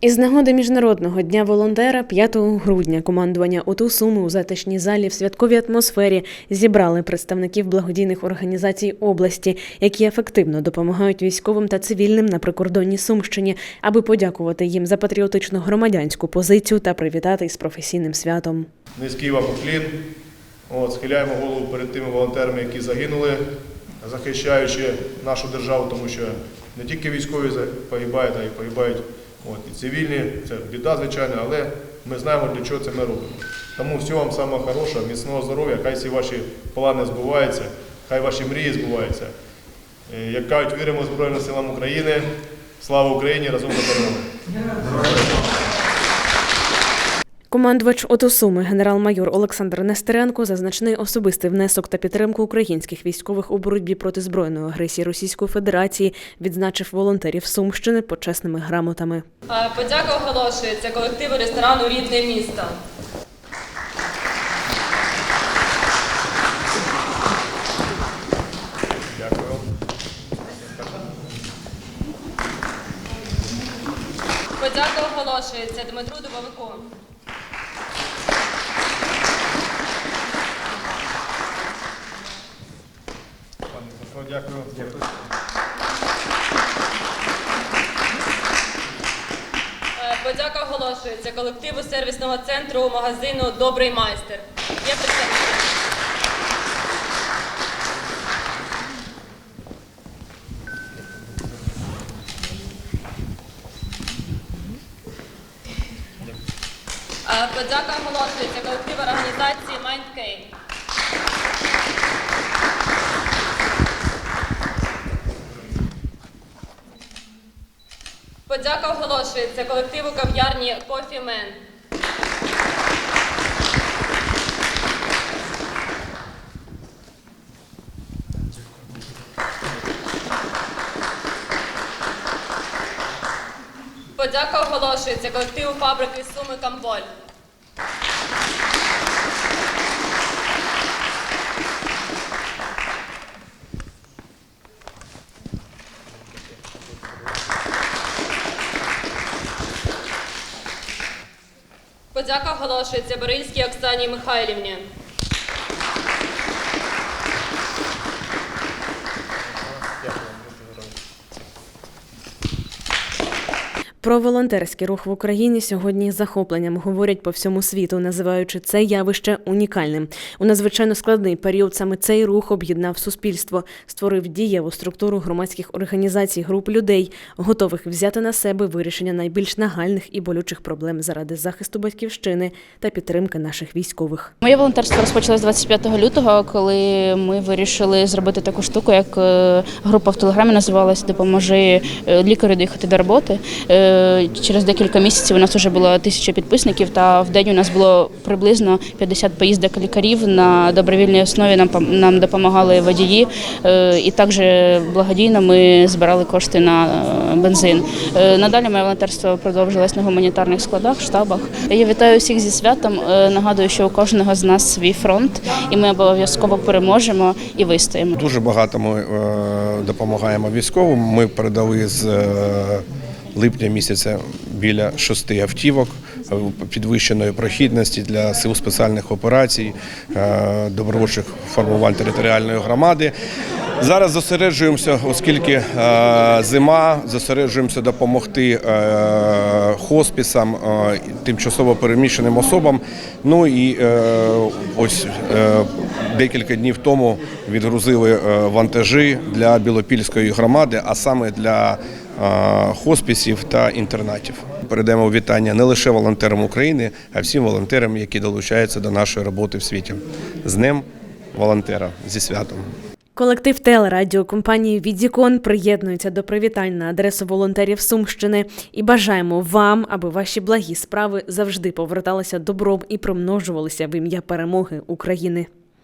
Із нагоди міжнародного дня волонтера 5 грудня командування ОТУ Суми у затишній залі в святковій атмосфері зібрали представників благодійних організацій області, які ефективно допомагають військовим та цивільним на прикордонній Сумщині, аби подякувати їм за патріотичну громадянську позицію та привітати із професійним святом. Низький вам уклін. От, схиляємо голову перед тими волонтерами, які загинули, захищаючи нашу державу, тому що не тільки військові погибають, а й погибають от, і цивільні. Це біда, звичайно, але ми знаємо, для чого це ми робимо. Тому всього вам самого хорошого, міцного здоров'я, хай всі ваші плани збуваються, хай ваші мрії збуваються. Е, Як кажуть, віримо Збройним силам України. Слава Україні! Разом до перемоги! Командувач ОТУ Суми генерал-майор Олександр Нестеренко за значний особистий внесок та підтримку українських військових у боротьбі проти збройної агресії Російської Федерації відзначив волонтерів Сумщини почесними грамотами. Подяка оголошується колективу ресторану Рідне місто. Подяка оголошується Дмитру Дубовику. Дякую. дякую. Е, Подяка оголошується колективу сервісного центру магазину Добрий майстер. Є представники? Е, Подяка оголошується колективу організації MindCave. Подяка оголошується колективу кав'ярні Man. Подяка оголошується колективу фабрики Суми Камболь. Подяка оголошується Борильській Оксані Михайлівні. Про волонтерський рух в Україні сьогодні захопленням говорять по всьому світу, називаючи це явище унікальним. У надзвичайно складний період саме цей рух об'єднав суспільство, створив дієву структуру громадських організацій, груп людей, готових взяти на себе вирішення найбільш нагальних і болючих проблем заради захисту батьківщини та підтримки наших військових. Моє волонтерство розпочалось 25 лютого, коли ми вирішили зробити таку штуку, як е, група в телеграмі називалась Допоможи е, лікарю доїхати до роботи. Е, Через декілька місяців у нас вже було тисяча підписників, та в день у нас було приблизно 50 поїздок лікарів. На добровільній основі нам нам допомагали водії, Е, і також благодійно ми збирали кошти на е, бензин. Надалі моє волонтерство продовжилось на гуманітарних складах, штабах. Я вітаю всіх зі святом. Нагадую, що у кожного з нас свій фронт, і ми обов'язково переможемо і вистоїмо. Дуже багато ми допомагаємо військовим. Ми передали з липня місяця біля шести автівок е, підвищеної прохідності для сил спеціальних операцій, е, добровольчих формувань територіальної громади. Зараз зосереджуємося, оскільки е, зима, зосереджуємося допомогти е, хоспісам, е, тимчасово переміщеним особам. Ну і ось декілька днів тому відгрузили вантажі для Білопільської громади, а саме для хоспісів та інтернатів. Передаємо вітання не лише волонтерам України, а всім волонтерам, які долучаються до нашої роботи в світі. З Днем волонтера зі святом. Колектив телерадіокомпанії Відікон приєднується до привітань на адресу волонтерів Сумщини і бажаємо вам, аби ваші благі справи завжди поверталися добром і примножувалися в ім'я перемоги України.